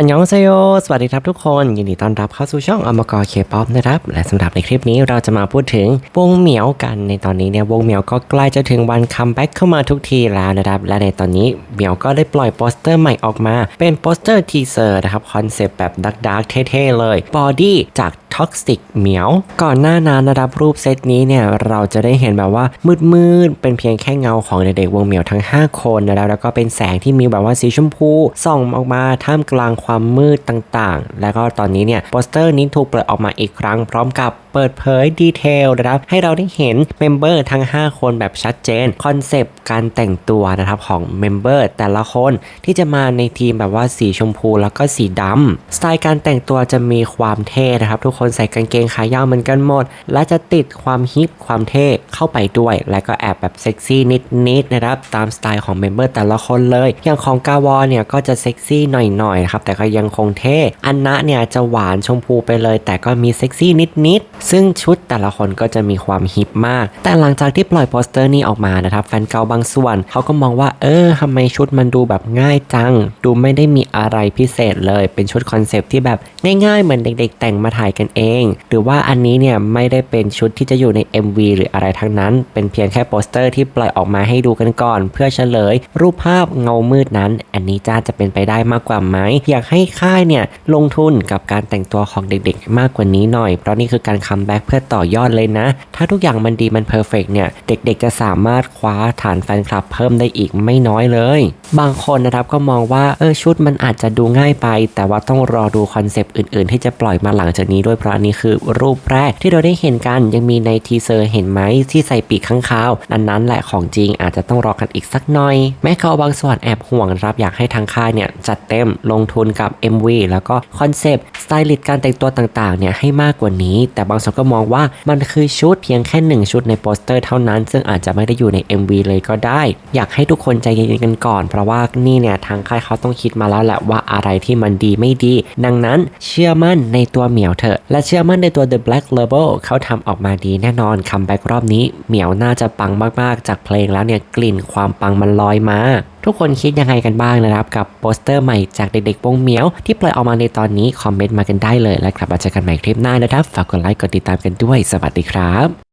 อันยองเซโยสวัสดีครับทุกคน ยินดีต้อนรับเข้าสู่ช่องอมกรเคป๊อปนะครับ และสำหรับในคลิปนี้เราจะมาพูดถึงวงเหมียวกัน ในตอนนี้เนี่ยวงเหมียวก็ใกล้จะถึงวันคัมแบ็กเข้ามาทุกทีแล้วนะครับ และในตอนนี้เหมียวก็ได้ปล่อยโปสเตอร์ใหม่ออกมา เป็นโปสเตอร์ทีเซอร์นะครับ คอนเซปต์แบบดักดักเท่ๆเลยบอดี้จากท็อกซิกเหมียว ก่อนหน้านั้นนะครับรูปเซตนี้เนี่ยเราจะได้เห็นแบบว่ามืดๆเป็นเพียงแค่เงาของเด็กๆวงเหมียวทั้ง 5 คนนะครับแล้วก็เป็นแสงที่มีแบบว่าสีชมพูส่องออกมาท่ามกลางความมืดต่างๆ แล้วก็ตอนนี้เนี่ยโปสเตอร์นี้ถูกเปิดออกมาอีกครั้งพร้อมกับเปิดเผยดีเทลนะครับให้เราได้เห็นเมมเบอร์ทั้ง 5 คนแบบชัดเจนคอนเซปต์การแต่งตัวนะครับของเมมเบอร์แต่ละคนที่จะมาในทีมแบบว่าสีชมพูแล้วก็สีดำสไตล์การแต่งตัวจะมีความเท่นะครับทุกคนใส่กางเกงขายาวเหมือนกันหมด และจะติดความฮิปความเท่เข้าไปด้วย และก็แอบแบบเซ็กซี่นิดๆนะครับ ตามสไตล์ของเมมเบอร์แต่ละคนเลย อย่างของกาวอเนี่ยก็จะเซ็กซี่หน่อยๆครับแต่ก็ยังคงเท่อันนะเนี่ยจะหวานชมพูไปเลย แต่ก็มีเซ็กซี่นิดๆซึ่งชุดแต่ละคนก็จะมีความฮิปมาก แต่หลังจากที่ปล่อยโปสเตอร์นี้ออกมานะครับแฟนเก่าบางส่วนเขาก็มองว่าเออทำไมชุดมันดูแบบง่ายจัง ดูไม่ได้มีอะไรพิเศษเลย เป็นชุดคอนเซปที่แบบง่ายๆ เหมือนเด็กๆ แต่งมาถ่ายกันเอง หรือว่าอันนี้เนี่ยไม่ได้เป็นชุดที่จะอยู่ใน MV หรืออะไรทั้งนั้น เป็นเพียงแค่โปสเตอร์ที่ปล่อยออกมาให้ดูกันก่อน เพื่อเฉลย รูปภาพเงามืดนั้น อันนี้จ้าจะเป็นไปได้มากกว่าไหมอยากให้ค่ายเนี่ยลงทุนกับการแต่งตัวของเด็กๆ มากกว่านี้หน่อย เพราะนี่คือการคัมแบ็กเพื่อต่อยอดเลยนะ ถ้าทุกอย่างมันดีมันเพอร์เฟกเนี่ยเด็กๆ จะสามารถคว้าฐานแฟนคลับเพิ่มได้อีกไม่น้อยเลย บางคนนะครับก็มองว่าเออชุดมันอาจจะดูง่ายไป แต่ว่าต้องรอดูคอนเซปต์อื่นๆ ที่จะปล่อยมาหลังจากนี้ด้วยเพราะอันนี้คือรูปแรกที่เราได้เห็นกันยังมีในทีเซอร์เห็นไหมที่ใส่ปีกข้างคาวอันนั้นแหละของจริงอาจจะต้องรอกันอีกสักหน่อย แม้เขาบางส่วนแอบห่วงรับอยากให้ทางค่ายเนี่ยจัดเต็มลงทุนกับ MV แล้วก็คอนเซปต์สไตลิสต์การแต่งตัวต่างๆเนี่ยให้มากกว่านี้ แต่บางส่วนก็มองว่ามันคือชุดเพียงแค่หนึ่งชุดในโปสเตอร์เท่านั้น ซึ่งอาจจะไม่ได้อยู่ใน MV เลยก็ได้ อยากให้ทุกคนใจเย็นๆกันก่อน เพราะว่านี่เนี่ยทางค่ายเขาต้องคิดมาแล้วแหละว่าอะไรที่มันดีไม่ดี ดังนั้นเชื่อมั่นในตัวเหมียวเถอะและเชื่อมั่นในตัว The Black Label เขาทำออกมาดีแน่นอนคัมแบ็กรอบนี้ เหมียวน่าจะปังมากๆ จากเพลงแล้วเนี่ยกลิ่นความปังมันลอยมา ทุกคนคิดยังไงกันบ้างนะครับ กับโปสเตอร์ใหม่จากเด็กๆวงเหมียว ที่ปล่อยออกมาในตอนนี้ คอมเมนต์มากันได้เลย และกลับมาเจอกันใหม่คลิปหน้านะครับ ฝากกดไลค์กดติดตามกันด้วย สวัสดีครับ